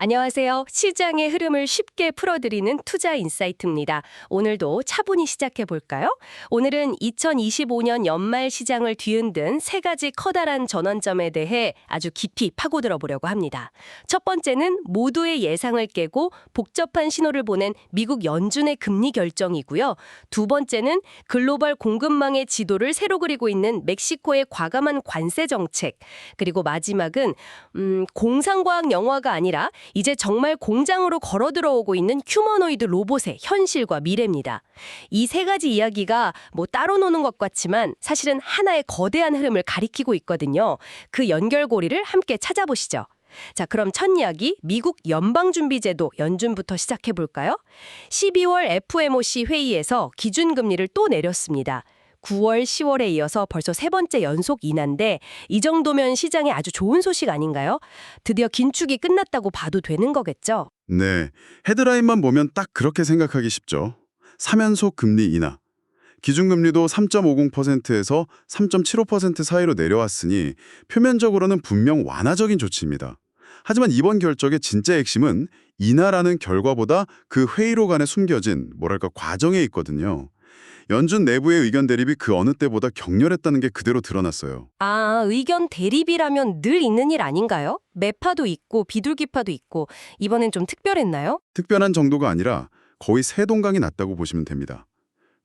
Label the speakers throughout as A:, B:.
A: 안녕하세요. 시장의 흐름을 쉽게 풀어드리는 투자 인사이트입니다. 오늘도 차분히 시작해 볼까요? 오늘은 2025년 연말 시장을 뒤흔든 세 가지 커다란 전환점에 대해 아주 깊이 파고들어 보려고 합니다. 첫 번째는 모두의 예상을 깨고 복잡한 신호를 보낸 미국 연준의 금리 결정이고요. 두 번째는 글로벌 공급망의 지도를 새로 그리고 있는 멕시코의 과감한 관세 정책. 그리고 마지막은 음, 공상과학 영화가 아니라 이제 정말 공장으로 걸어 들어오고 있는 휴머노이드 로봇의 현실과 미래입니다. 이 세 가지 이야기가 뭐 따로 노는 것 같지만 사실은 하나의 거대한 흐름을 가리키고 있거든요. 그 연결고리를 함께 찾아보시죠. 자, 그럼 첫 이야기 미국 연방준비제도 연준부터 시작해 볼까요? 12월 FOMC 회의에서 기준금리를 또 내렸습니다. 9월, 10월에 이어서 벌써 세 번째 연속 인하인데 이 정도면 시장에 아주 좋은 소식 아닌가요? 드디어 긴축이 끝났다고 봐도 되는 거겠죠?
B: 네, 헤드라인만 보면 딱 그렇게 생각하기 쉽죠. 3연속 금리 인하. 기준금리도 3.50%에서 3.75% 사이로 내려왔으니 표면적으로는 분명 완화적인 조치입니다. 하지만 이번 결정의 진짜 핵심은 인하라는 결과보다 그 회의로 간에 숨겨진 뭐랄까 과정에 있거든요. 연준 내부의 의견 대립이 그 어느 때보다 격렬했다는 게 그대로 드러났어요.
A: 아, 의견 대립이라면 늘 있는 일 아닌가요? 매파도 있고 비둘기파도 있고 이번엔 좀 특별했나요?
B: 특별한 정도가 아니라 거의 새 동강이 났다고 보시면 됩니다.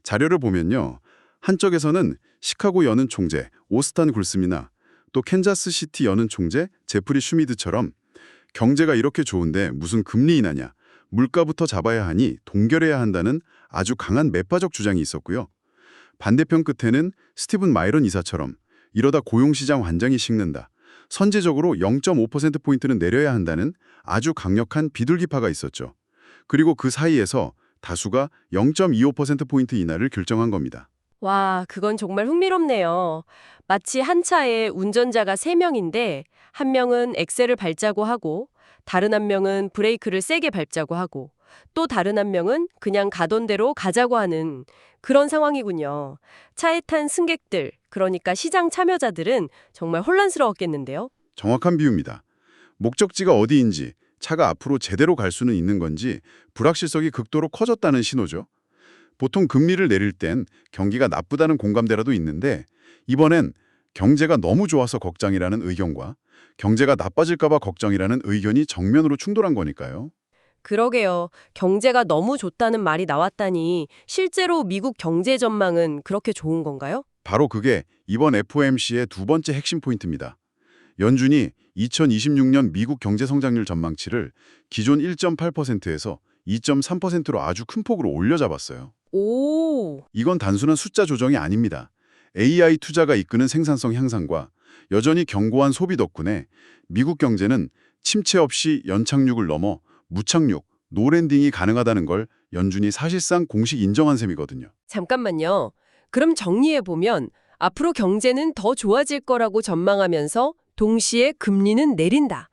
B: 자료를 보면요. 한쪽에서는 시카고 여는 총재 오스탄 굴스미나 또 캔자스시티 여는 총재 제프리 슈미드처럼 경제가 이렇게 좋은데 무슨 금리 인하냐 물가부터 잡아야 하니 동결해야 한다는 아주 강한 매파적 주장이 있었고요. 반대편 끝에는 스티븐 마이런 이사처럼 이러다 고용시장 완전히 식는다. 선제적으로 0.5%포인트는 내려야 한다는 아주 강력한 비둘기파가 있었죠. 그리고 그 사이에서 다수가 0.25%포인트 인하를 결정한 겁니다.
A: 와, 그건 정말 흥미롭네요. 마치 한 차에 운전자가 세명인데 한 명은 엑셀을 밟자고 하고 다른 한 명은 브레이크를 세게 밟자고 하고 또 다른 한 명은 그냥 가던 대로 가자고 하는 그런 상황이군요. 차에 탄 승객들, 그러니까 시장 참여자들은 정말 혼란스러웠겠는데요.
B: 정확한 비유입니다. 목적지가 어디인지 차가 앞으로 제대로 갈 수는 있는 건지 불확실성이 극도로 커졌다는 신호죠. 보통 금리를 내릴 땐 경기가 나쁘다는 공감대라도 있는데 이번엔 경제가 너무 좋아서 걱정이라는 의견과 경제가 나빠질까 봐 걱정이라는 의견이 정면으로 충돌한 거니까요.
A: 그러게요. 경제가 너무 좋다는 말이 나왔다니 실제로 미국 경제 전망은 그렇게 좋은 건가요?
B: 바로 그게 이번 FOMC의 두 번째 핵심 포인트입니다. 연준이 2026년 미국 경제 성장률 전망치를 기존 1.8%에서 2.3%로 아주 큰 폭으로 올려잡았어요.
A: 오,
B: 이건 단순한 숫자 조정이 아닙니다. AI 투자가 이끄는 생산성 향상과 여전히 견고한 소비 덕분에 미국 경제는 침체 없이 연착륙을 넘어 무착륙, 노랜딩이 가능하다는 걸 연준이 사실상 공식 인정한 셈이거든요.
A: 잠깐만요. 그럼 정리해보면 앞으로 경제는 더 좋아질 거라고 전망하면서 동시에 금리는 내린다.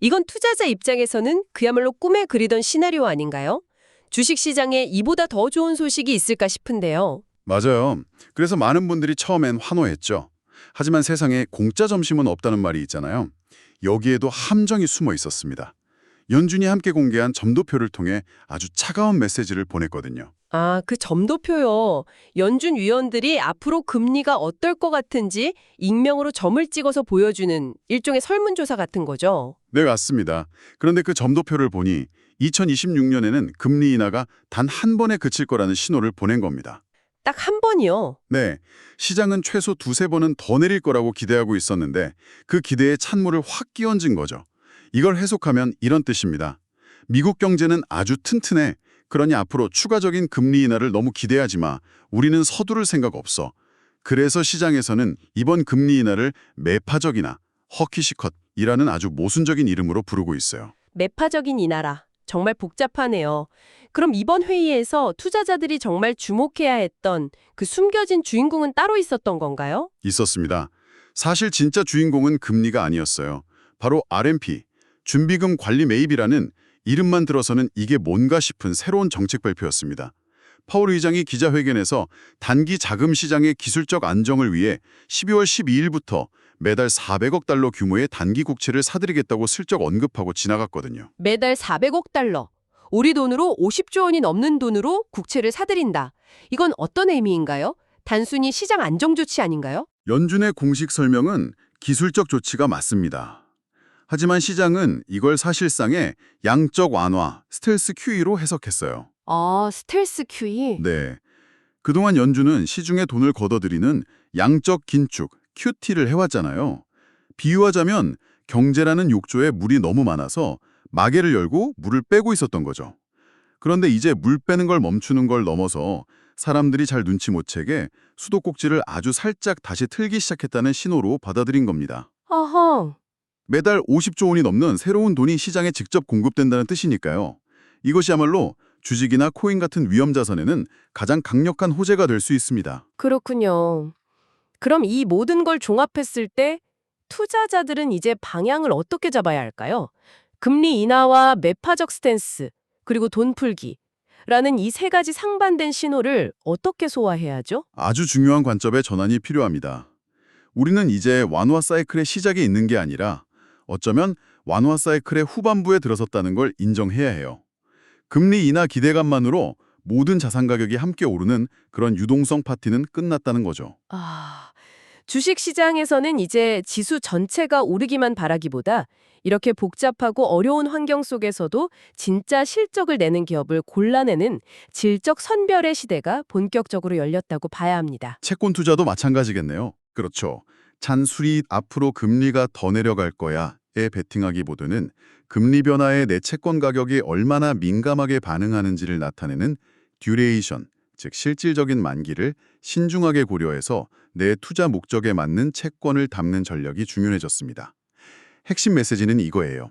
A: 이건 투자자 입장에서는 그야말로 꿈에 그리던 시나리오 아닌가요? 주식시장에 이보다 더 좋은 소식이 있을까 싶은데요.
B: 맞아요. 그래서 많은 분들이 처음엔 환호했죠. 하지만 세상에 공짜 점심은 없다는 말이 있잖아요. 여기에도 함정이 숨어 있었습니다. 연준이 함께 공개한 점도표를 통해 아주 차가운 메시지를 보냈거든요.
A: 아, 그 점도표요. 연준 위원들이 앞으로 금리가 어떨 것 같은지 익명으로 점을 찍어서 보여주는 일종의 설문조사 같은 거죠.
B: 네, 맞습니다. 그런데 그 점도표를 보니 2026년에는 금리 인하가 단 한 번에 그칠 거라는 신호를 보낸 겁니다.
A: 딱 한 번이요.
B: 네, 시장은 최소 두세 번은 더 내릴 거라고 기대하고 있었는데 그 기대에 찬물을 확 끼얹은 거죠. 이걸 해석하면 이런 뜻입니다. 미국 경제는 아주 튼튼해. 그러니 앞으로 추가적인 금리 인하를 너무 기대하지 마. 우리는 서두를 생각 없어. 그래서 시장에서는 이번 금리 인하를 매파적이나 허키시컷이라는 아주 모순적인 이름으로 부르고 있어요.
A: 매파적인 인하라. 정말 복잡하네요. 그럼 이번 회의에서 투자자들이 정말 주목해야 했던 그 숨겨진 주인공은 따로 있었던 건가요?
B: 있었습니다. 사실 진짜 주인공은 금리가 아니었어요. 바로 RMP, 준비금 관리 매입이라는 이름만 들어서는 이게 뭔가 싶은 새로운 정책 발표였습니다. 파월 의장이 기자회견에서 단기 자금 시장의 기술적 안정을 위해 12월 12일부터 매달 400억 달러 규모의 단기 국채를 사들이겠다고 슬쩍 언급하고 지나갔거든요.
A: 매달 400억 달러. 우리 돈으로 50조 원이 넘는 돈으로 국채를 사들인다. 이건 어떤 의미인가요? 단순히 시장 안정 조치 아닌가요?
B: 연준의 공식 설명은 기술적 조치가 맞습니다. 하지만 시장은 이걸 사실상의 양적 완화, 스텔스 QE로 해석했어요.
A: 아, 스텔스 QE.
B: 네. 그동안 연준은 시중에 돈을 걷어들이는 양적 긴축, QT를 해왔잖아요. 비유하자면 경제라는 욕조에 물이 너무 많아서 마개를 열고 물을 빼고 있었던 거죠. 그런데 이제 물 빼는 걸 멈추는 걸 넘어서 사람들이 잘 눈치 못 채게 수도꼭지를 아주 살짝 다시 틀기 시작했다는 신호로 받아들인 겁니다.
A: 아하.
B: 매달 50조 원이 넘는 새로운 돈이 시장에 직접 공급된다는 뜻이니까요. 이것이야말로 주식이나 코인 같은 위험 자산에는 가장 강력한 호재가 될 수 있습니다.
A: 그렇군요. 그럼 이 모든 걸 종합했을 때 투자자들은 이제 방향을 어떻게 잡아야 할까요? 금리 인하와 매파적 스탠스, 그리고 돈 풀기. 라는 이 세 가지 상반된 신호를 어떻게 소화해야 하죠?
B: 아주 중요한 관점의 전환이 필요합니다. 우리는 이제 완화 사이클의 시작에 있는 게 아니라 어쩌면 완화 사이클의 후반부에 들어섰다는 걸 인정해야 해요. 금리 인하 기대감만으로 모든 자산 가격이 함께 오르는 그런 유동성 파티는 끝났다는 거죠.
A: 아, 주식 시장에서는 이제 지수 전체가 오르기만 바라기보다 이렇게 복잡하고 어려운 환경 속에서도 진짜 실적을 내는 기업을 골라내는 질적 선별의 시대가 본격적으로 열렸다고 봐야 합니다.
B: 채권 투자도 마찬가지겠네요. 그렇죠. 잔술이 앞으로 금리가 더 내려갈 거야에 베팅하기보다는 금리 변화에 내 채권 가격이 얼마나 민감하게 반응하는지를 나타내는 듀레이션, 즉 실질적인 만기를 신중하게 고려해서 내 투자 목적에 맞는 채권을 담는 전략이 중요해졌습니다. 핵심 메시지는 이거예요.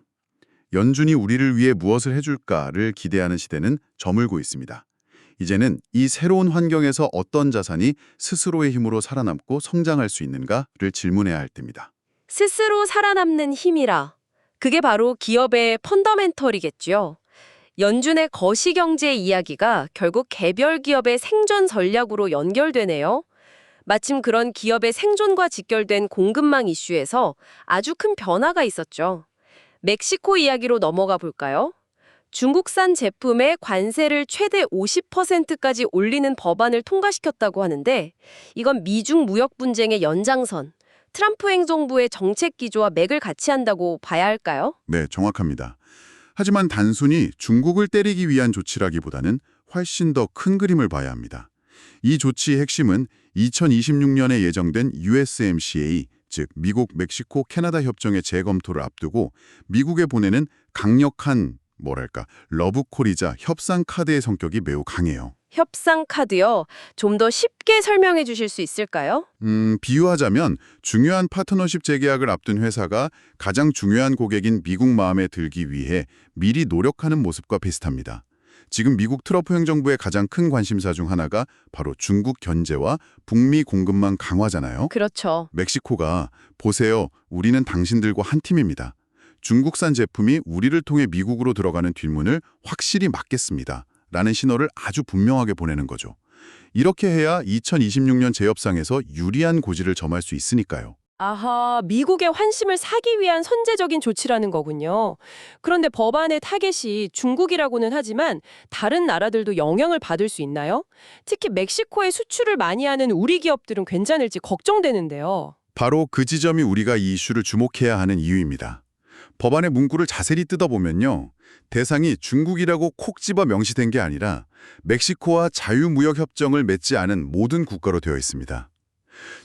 B: 연준이 우리를 위해 무엇을 해줄까를 기대하는 시대는 저물고 있습니다. 이제는 이 새로운 환경에서 어떤 자산이 스스로의 힘으로 살아남고 성장할 수 있는가를 질문해야 할 때입니다.
A: 스스로 살아남는 힘이라. 그게 바로 기업의 펀더멘털이겠죠. 연준의 거시경제 이야기가 결국 개별 기업의 생존 전략으로 연결되네요. 마침 그런 기업의 생존과 직결된 공급망 이슈에서 아주 큰 변화가 있었죠. 멕시코 이야기로 넘어가 볼까요? 중국산 제품의 관세를 최대 50%까지 올리는 법안을 통과시켰다고 하는데 이건 미중 무역 분쟁의 연장선, 트럼프 행정부의 정책 기조와 맥을 같이 한다고 봐야 할까요?
B: 네, 정확합니다. 하지만 단순히 중국을 때리기 위한 조치라기보다는 훨씬 더 큰 그림을 봐야 합니다. 이 조치의 핵심은 2026년에 예정된 USMCA, 즉 미국, 멕시코, 캐나다 협정의 재검토를 앞두고 미국에 보내는 강력한 뭐랄까 러브콜이자 협상 카드의 성격이 매우 강해요.
A: 협상 카드요. 좀 더 쉽게 설명해 주실 수 있을까요?
B: 음, 비유하자면 중요한 파트너십 재계약을 앞둔 회사가 가장 중요한 고객인 미국 마음에 들기 위해 미리 노력하는 모습과 비슷합니다. 지금 미국 트럼프 행정부의 가장 큰 관심사 중 하나가 바로 중국 견제와 북미 공급망 강화잖아요.
A: 그렇죠.
B: 멕시코가 보세요. 우리는 당신들과 한 팀입니다. 중국산 제품이 우리를 통해 미국으로 들어가는 뒷문을 확실히 막겠습니다. 라는 신호를 아주 분명하게 보내는 거죠. 이렇게 해야 2026년 재협상에서 유리한 고지를 점할 수 있으니까요.
A: 아하, 미국의 환심을 사기 위한 선제적인 조치라는 거군요. 그런데 법안의 타겟이 중국이라고는 하지만 다른 나라들도 영향을 받을 수 있나요? 특히 멕시코에 수출을 많이 하는 우리 기업들은 괜찮을지 걱정되는데요.
B: 바로 그 지점이 우리가 이 이슈를 주목해야 하는 이유입니다. 법안의 문구를 자세히 뜯어보면요. 대상이 중국이라고 콕 집어 명시된 게 아니라 멕시코와 자유무역협정을 맺지 않은 모든 국가로 되어 있습니다.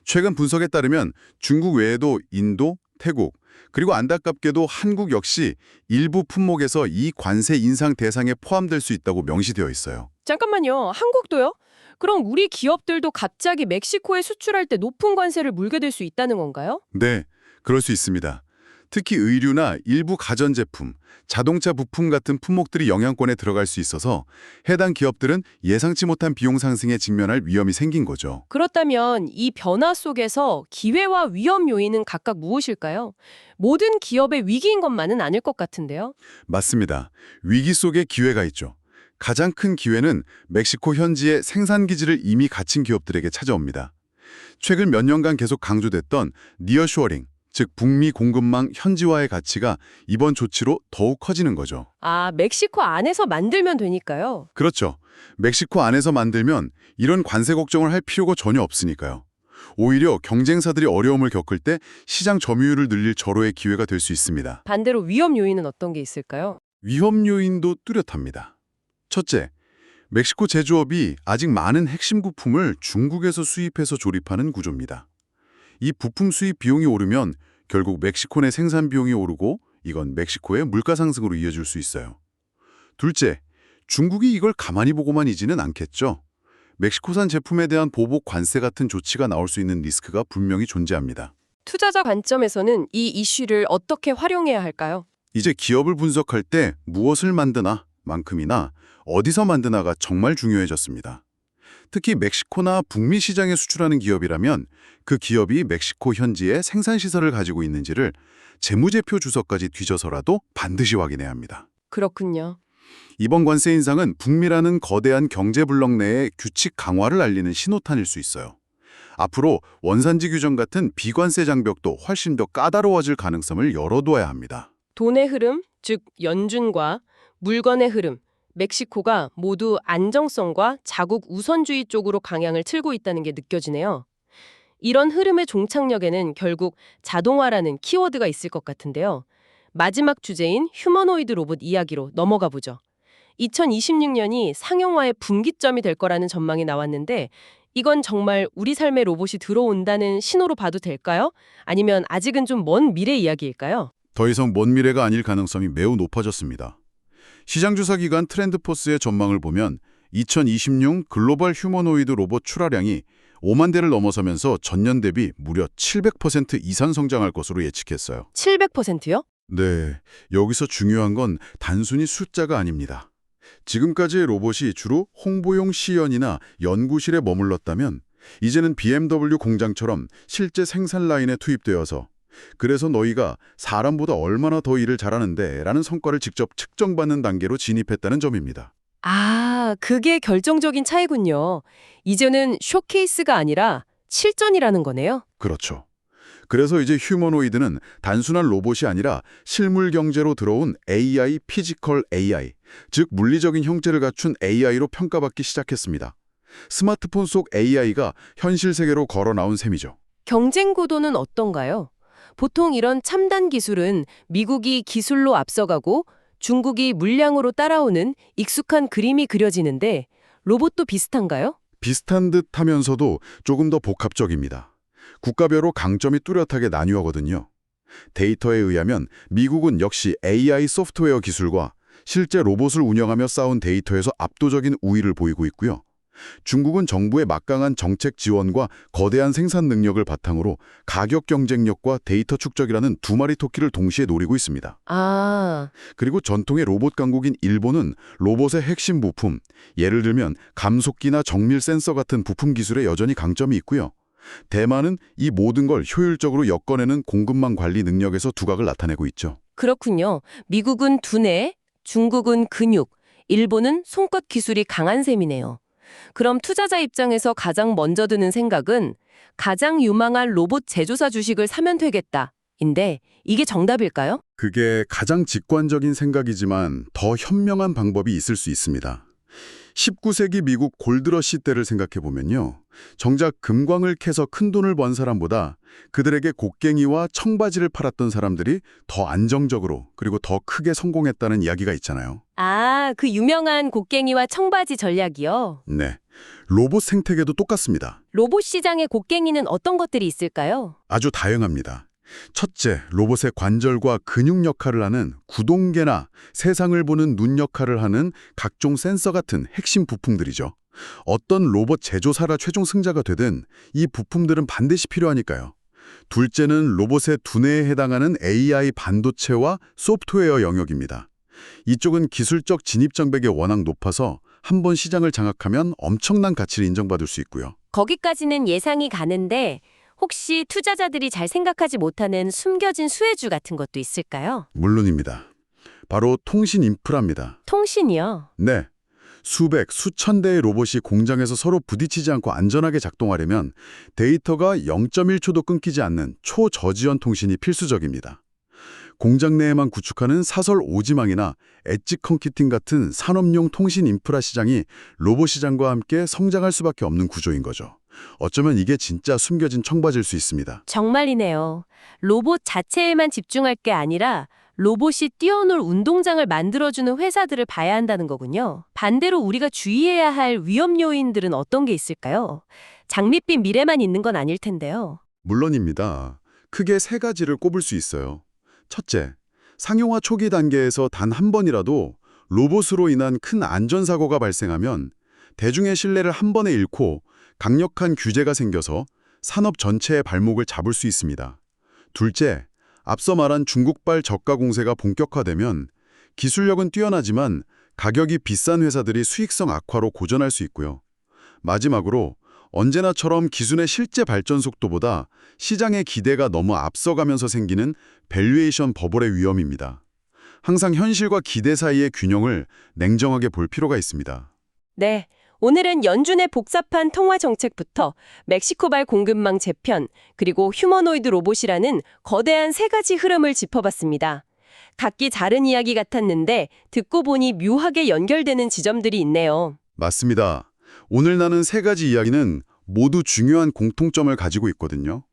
B: 최근 분석에 따르면 중국 외에도 인도, 태국, 그리고 안타깝게도 한국 역시 일부 품목에서 이 관세 인상 대상에 포함될 수 있다고 명시되어 있어요.
A: 잠깐만요. 한국도요? 그럼 우리 기업들도 갑자기 멕시코에 수출할 때 높은 관세를 물게 될 수 있다는 건가요?
B: 네, 그럴 수 있습니다. 특히 의류나 일부 가전제품, 자동차 부품 같은 품목들이 영향권에 들어갈 수 있어서 해당 기업들은 예상치 못한 비용 상승에 직면할 위험이 생긴 거죠.
A: 그렇다면 이 변화 속에서 기회와 위험 요인은 각각 무엇일까요? 모든 기업의 위기인 것만은 아닐 것 같은데요.
B: 맞습니다. 위기 속에 기회가 있죠. 가장 큰 기회는 멕시코 현지의 생산 기지를 이미 갖춘 기업들에게 찾아옵니다. 최근 몇 년간 계속 강조됐던 니어쇼어링, 즉 북미 공급망 현지화의 가치가 이번 조치로 더욱 커지는 거죠.
A: 아, 멕시코 안에서 만들면 되니까요.
B: 그렇죠. 멕시코 안에서 만들면 이런 관세 걱정을 할 필요가 전혀 없으니까요. 오히려 경쟁사들이 어려움을 겪을 때 시장 점유율을 늘릴 절호의 기회가 될 수 있습니다.
A: 반대로 위험 요인은 어떤 게 있을까요?
B: 위험 요인도 뚜렷합니다. 첫째, 멕시코 제조업이 아직 많은 핵심 부품을 중국에서 수입해서 조립하는 구조입니다. 이 부품 수입 비용이 오르면 결국 멕시코 내 생산 비용이 오르고 이건 멕시코의 물가 상승으로 이어질 수 있어요. 둘째, 중국이 이걸 가만히 보고만 있지는 않겠죠. 멕시코산 제품에 대한 보복 관세 같은 조치가 나올 수 있는 리스크가 분명히 존재합니다.
A: 투자자 관점에서는 이 이슈를 어떻게 활용해야 할까요?
B: 이제 기업을 분석할 때 무엇을 만드나 만큼이나 어디서 만드나가 정말 중요해졌습니다. 특히 멕시코나 북미 시장에 수출하는 기업이라면 그 기업이 멕시코 현지에 생산 시설을 가지고 있는지를 재무제표 주소까지 뒤져서라도 반드시 확인해야 합니다.
A: 그렇군요.
B: 이번 관세 인상은 북미라는 거대한 경제 블록 내의 규칙 강화를 알리는 신호탄일 수 있어요. 앞으로 원산지 규정 같은 비관세 장벽도 훨씬 더 까다로워질 가능성을 열어두어야 합니다.
A: 돈의 흐름, 즉 연준과 물건의 흐름, 멕시코가 모두 안정성과 자국 우선주의 쪽으로 방향을 틀고 있다는 게 느껴지네요. 이런 흐름의 종착역에는 결국 자동화라는 키워드가 있을 것 같은데요. 마지막 주제인 휴머노이드 로봇 이야기로 넘어가 보죠. 2026년이 상용화의 분기점이 될 거라는 전망이 나왔는데 이건 정말 우리 삶에 로봇이 들어온다는 신호로 봐도 될까요? 아니면 아직은 좀 먼 미래 이야기일까요?
B: 더 이상 먼 미래가 아닐 가능성이 매우 높아졌습니다. 시장조사기관 트렌드포스의 전망을 보면 2026 글로벌 휴머노이드 로봇 출하량이 5만 대를 넘어서면서 전년 대비 무려 700% 이상 성장할 것으로 예측했어요.
A: 700%요?
B: 네, 여기서 중요한 건 단순히 숫자가 아닙니다. 지금까지의 로봇이 주로 홍보용 시연이나 연구실에 머물렀다면 이제는 BMW 공장처럼 실제 생산 라인에 투입되어서 그래서 너희가 사람보다 얼마나 더 일을 잘하는데 라는 성과를 직접 측정받는 단계로 진입했다는 점입니다.
A: 아, 그게 결정적인 차이군요. 이제는 쇼케이스가 아니라 실전이라는 거네요.
B: 그렇죠. 그래서 이제 휴머노이드는 단순한 로봇이 아니라 실물 경제로 들어온 AI, 피지컬 AI, 즉 물리적인 형태를 갖춘 AI로 평가받기 시작했습니다. 스마트폰 속 AI가 현실 세계로 걸어 나온 셈이죠.
A: 경쟁 구도는 어떤가요? 보통 이런 첨단 기술은 미국이 기술로 앞서가고 중국이 물량으로 따라오는 익숙한 그림이 그려지는데 로봇도 비슷한가요?
B: 비슷한 듯 하면서도 조금 더 복합적입니다. 국가별로 강점이 뚜렷하게 나뉘어거든요. 데이터에 의하면 미국은 역시 AI 소프트웨어 기술과 실제 로봇을 운영하며 쌓은 데이터에서 압도적인 우위를 보이고 있고요. 중국은 정부의 막강한 정책 지원과 거대한 생산 능력을 바탕으로 가격 경쟁력과 데이터 축적이라는 두 마리 토끼를 동시에 노리고 있습니다.
A: 아,
B: 그리고 전통의 로봇 강국인 일본은 로봇의 핵심 부품, 예를 들면 감속기나 정밀 센서 같은 부품 기술에 여전히 강점이 있고요. 대만은 이 모든 걸 효율적으로 엮어내는 공급망 관리 능력에서 두각을 나타내고 있죠.
A: 그렇군요. 미국은 두뇌, 중국은 근육, 일본은 손끝 기술이 강한 셈이네요. 그럼 투자자 입장에서 가장 먼저 드는 생각은 가장 유망한 로봇 제조사 주식을 사면 되겠다. 인데 이게 정답일까요?
B: 그게 가장 직관적인 생각이지만 더 현명한 방법이 있을 수 있습니다. 19세기 미국 골드러시 때를 생각해 보면요. 정작 금광을 캐서 큰 돈을 번 사람보다 그들에게 곡괭이와 청바지를 팔았던 사람들이 더 안정적으로 그리고 더 크게 성공했다는 이야기가 있잖아요.
A: 아, 그 유명한 곡괭이와 청바지 전략이요.
B: 네. 로봇 생태계도 똑같습니다.
A: 로봇 시장의 곡괭이는 어떤 것들이 있을까요?
B: 아주 다양합니다. 첫째, 로봇의 관절과 근육 역할을 하는 구동계나 세상을 보는 눈 역할을 하는 각종 센서 같은 핵심 부품들이죠. 어떤 로봇 제조사라 최종 승자가 되든 이 부품들은 반드시 필요하니까요. 둘째는 로봇의 두뇌에 해당하는 AI 반도체와 소프트웨어 영역입니다. 이쪽은 기술적 진입 장벽이 워낙 높아서 한 번 시장을 장악하면 엄청난 가치를 인정받을 수 있고요.
A: 거기까지는 예상이 가는데 혹시 투자자들이 잘 생각하지 못하는 숨겨진 수혜주 같은 것도 있을까요?
B: 물론입니다. 바로 통신 인프라입니다.
A: 통신이요.
B: 네. 수백, 수천 대의 로봇이 공장에서 서로 부딪히지 않고 안전하게 작동하려면 데이터가 0.1초도 끊기지 않는 초저지연 통신이 필수적입니다. 공장 내에만 구축하는 사설 오지망이나 엣지 컴퓨팅 같은 산업용 통신 인프라 시장이 로봇 시장과 함께 성장할 수밖에 없는 구조인 거죠. 어쩌면 이게 진짜 숨겨진 청바지일 수 있습니다.
A: 정말이네요. 로봇 자체에만 집중할 게 아니라 로봇이 뛰어놀 운동장을 만들어주는 회사들을 봐야 한다는 거군요. 반대로 우리가 주의해야 할 위험 요인들은 어떤 게 있을까요? 장밋빛 미래만 있는 건 아닐 텐데요.
B: 물론입니다. 크게 세 가지를 꼽을 수 있어요. 첫째, 상용화 초기 단계에서 단 한 번이라도 로봇으로 인한 큰 안전사고가 발생하면 대중의 신뢰를 한 번에 잃고 강력한 규제가 생겨서 산업 전체의 발목을 잡을 수 있습니다. 둘째, 앞서 말한 중국발 저가 공세가 본격화되면 기술력은 뛰어나지만 가격이 비싼 회사들이 수익성 악화로 고전할 수 있고요. 마지막으로 언제나처럼 기술의 실제 발전 속도보다 시장의 기대가 너무 앞서가면서 생기는 밸류에이션 버블의 위험입니다. 항상 현실과 기대 사이의 균형을 냉정하게 볼 필요가 있습니다.
A: 네. 오늘은 연준의 복잡한 통화 정책부터 멕시코발 공급망 재편, 그리고 휴머노이드 로봇이라는 거대한 세 가지 흐름을 짚어봤습니다. 각기 다른 이야기 같았는데 듣고 보니 묘하게 연결되는 지점들이 있네요.
B: 맞습니다. 오늘 나눈 세 가지 이야기는 모두 중요한 공통점을 가지고 있거든요.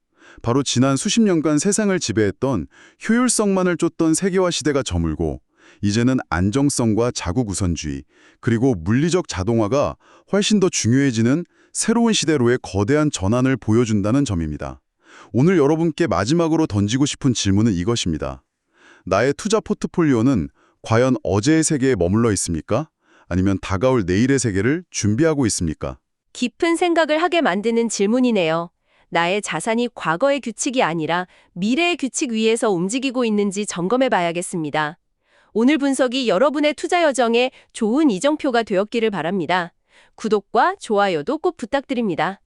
B: 바로 지난 수십 년간 세상을 지배했던 효율성만을 쫓던 세계화 시대가 저물고 이제는 안정성과 자국 우선주의 그리고 물리적 자동화가 훨씬 더 중요해지는 새로운 시대로의 거대한 전환을 보여준다는 점입니다. 오늘 여러분께 마지막으로 던지고 싶은 질문은 이것입니다. 나의 투자 포트폴리오는 과연 어제의 세계에 머물러 있습니까? 아니면 다가올 내일의 세계를 준비하고 있습니까?
A: 깊은 생각을 하게 만드는 질문이네요. 나의 자산이 과거의 규칙이 아니라 미래의 규칙 위에서 움직이고 있는지 점검해 봐야겠습니다. 오늘 분석이 여러분의 투자 여정에 좋은 이정표가 되었기를 바랍니다. 구독과 좋아요도 꼭 부탁드립니다.